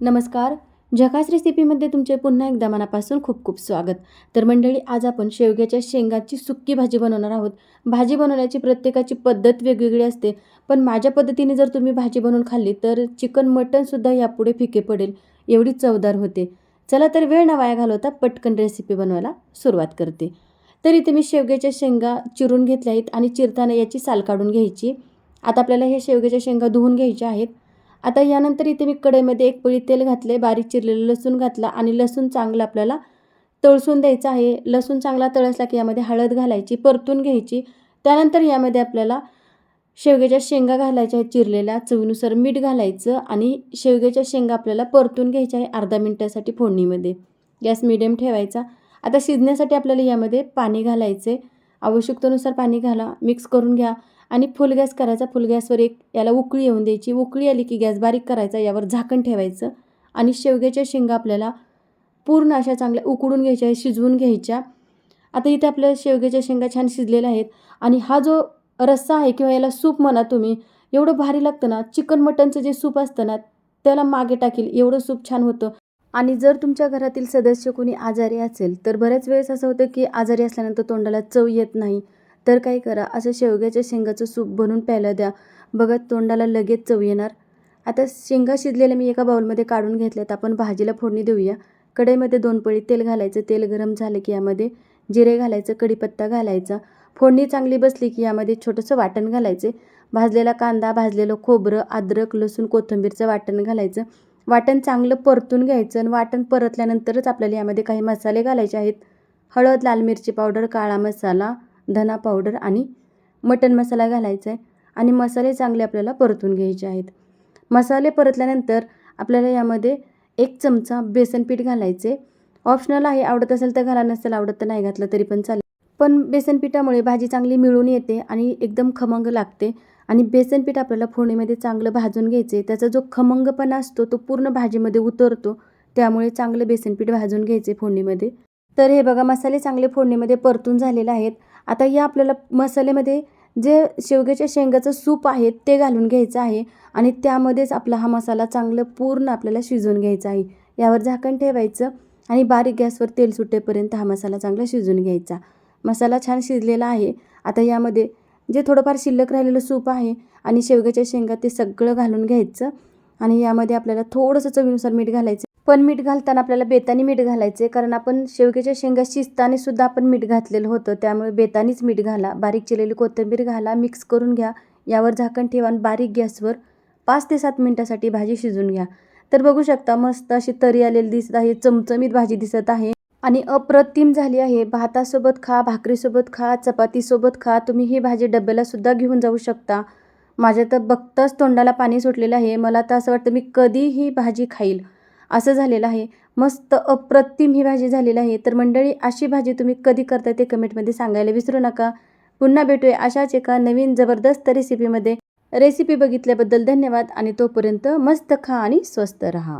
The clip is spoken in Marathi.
नमस्कार. झकास रेसिपीमध्ये तुमचे पुन्हा एकदा मनापासून खूप खूप स्वागत. तर मंडळी आज आपण शेवग्याच्या शेंगाची सुक्की भाजी बनवणार आहोत. भाजी बनवण्याची प्रत्येकाची पद्धत वेगवेगळी असते पण माझ्या पद्धतीने जर तुम्ही भाजी बनवून खाल्ली तर चिकन मटनसुद्धा यापुढे फिके पडेल एवढी चवदार होते. चला तर वेळ ना वाया घालवता पटकन रेसिपी बनवायला सुरुवात करते. तर इथे मी शेवग्याच्या शेंगा चिरून घेतल्या आहेत आणि चिरताना याची साल काढून घ्यायची. आता आपल्याला हे शेवग्याच्या शेंगा धुवून घ्यायच्या आहेत. आता यानंतर इथे मी कढईमध्ये एक पळी तेल घातले बारीक चिरलेलं लसूण घातला आणि लसूण चांगलं आपल्याला तळसून द्यायचं आहे. लसूण चांगला तळसला की यामध्ये हळद घालायची परतून घ्यायची. त्यानंतर यामध्ये आपल्याला शेवग्याच्या शेंगा घालायच्या आहेत चिरलेल्या चवीनुसार मीठ घालायचं आणि शेवग्याच्या शेंगा आपल्याला परतून घ्यायच्या आहे अर्धा मिनटासाठी फोडणीमध्ये. गॅस मिडियम ठेवायचा. आता शिजण्यासाठी आपल्याला यामध्ये पाणी घालायचे आवश्यकतेनुसार पाणी घाला मिक्स करून घ्या. आणि फुल गॅस करायचा फुल गॅसवर एक याला उकळी येऊन द्यायची. उकळी आली की गॅस बारीक करायचा यावर झाकण ठेवायचं. आणि शेवग्याच्या शेंगा आपल्याला पूर्ण अशा चांगल्या उकडून घ्यायच्या शिजवून घ्यायच्या. आता इथे आपल्या शेवग्याच्या शेंगा छान शिजलेल्या आहेत. आणि हा जो रस्सा आहे किंवा याला सूप म्हणा तुम्ही एवढं भारी लागतं ना चिकन मटनचं जे सूप असतं ना त्याला मागे टाकील एवढं सूप छान होतं. आणि जर तुमच्या घरातील सदस्य कोणी आजारी असेल तर बऱ्याच वेळेस असं होतं की आजारी असल्यानंतर तोंडाला चव येत नाही. तर काय करा असं शेवग्याच्या शेंगाचं सूप बनवून प्यायला द्या. बघत तोंडाला लगेच चव येणार. आता शेंगा शिजलेल्या मी एका बाउलमध्ये काढून घेतल्यात. आपण भाजीला फोडणी देऊया. कढईमध्ये दोन पळी तेल घालायचं. तेल गरम झालं की यामध्ये जिरे घालायचं कढीपत्ता घालायचा. फोडणी चांगली बसली की यामध्ये छोटंसं वाटण घालायचे. भाजलेला कांदा भाजलेलं खोबरं अद्रक लसूण कोथिंबीरचं वाटण घालायचं. वाटण चांगलं परतून घ्यायचं आणि वाटण परतल्यानंतरच आपल्याला यामध्ये काही मसाले घालायचे आहेत. हळद लाल मिरची पावडर काळा मसाला धना पावडर आणि मटन मसाला घालायचा आहे आणि मसाले चांगले आपल्याला परतून घ्यायचे आहेत. मसाले परतल्यानंतर आपल्याला यामध्ये एक चमचा बेसन पीठ घालायचे ऑप्शनल आहे आवडत असेल तर घाला नसेल आवडत तर नाही घातलं तरी पण चालेल. पण बेसन पिठामुळे भाजी चांगली मिळून येते आणि एकदम खमंग लागते. आणि बेसन पीठ आपल्याला फोडणीमध्ये चांगलं भाजून घ्यायचे त्याचा जो खमंगपणा असतो तो पूर्ण भाजीमध्ये उतरतो. त्यामुळे चांगलं बेसन पीठ भाजून घ्यायचे फोडणीमध्ये. तर हे बघा मसाले चांगले फोडणीमध्ये परतून झालेले आहेत. आता या आपल्याला मसाल्यामध्ये जे शेवग्याच्या शेंगाचं सूप आहे ते घालून घ्यायचं आहे आणि त्यामध्येच आपला हा मसाला चांगलं पूर्ण आपल्याला शिजवून घ्यायचा आहे. यावर झाकण ठेवायचं आणि बारीक गॅसवर तेल सुटेपर्यंत हा मसाला चांगला शिजून घ्यायचा. मसाला छान शिजलेला आहे. आता यामध्ये जे थोडंफार शिल्लक राहिलेलं सूप आहे आणि शेवग्याच्या शेंगा ते सगळं घालून घ्यायचं आणि यामध्ये आपल्याला थोडंसं चवीनुसार मीठ घालायचं. पण मीठ घालताना आपल्याला बेतानी मीठ घालायचे कारण आपण शेवग्याच्या शेंगा शिजताना सुद्धा आपण मीठ घातलेलं होतं. त्यामुळे बेतानीच मीठ घाला बारीक चिरलेली कोथिंबीर घाला मिक्स करून घ्या. यावर झाकण ठेवा आणि बारीक गॅसवर पाच ते सात मिनटासाठी भाजी शिजून घ्या. तर बघू शकता मस्त अशी तरी आलेली दिसत आहे चमचमीत भाजी दिसत आहे. आणि अप्रतिम झाली आहे. भातासोबत खा भाकरीसोबत खा चपातीसोबत खा. तुम्ही ही भाजी डब्यालासुद्धा घेऊन जाऊ शकता. माझ्या तर बघताच तोंडाला पाणी सुटलेलं आहे. मला तर असं वाटतं मी कधी ही भाजी खाईल. असं झालेलं आहे. मस्त अप्रतिम ही भाजी झालेली आहे. तर मंडळी अशी भाजी तुम्ही कधी करता ते कमेंटमध्ये सांगायला विसरू नका. पुन्हा भेटूया अशाच एका नवीन जबरदस्त रेसिपीमध्ये रेसिपी बघितल्याबद्दल धन्यवाद आणि तोपर्यंत मस्त खा आणि स्वस्त रहा.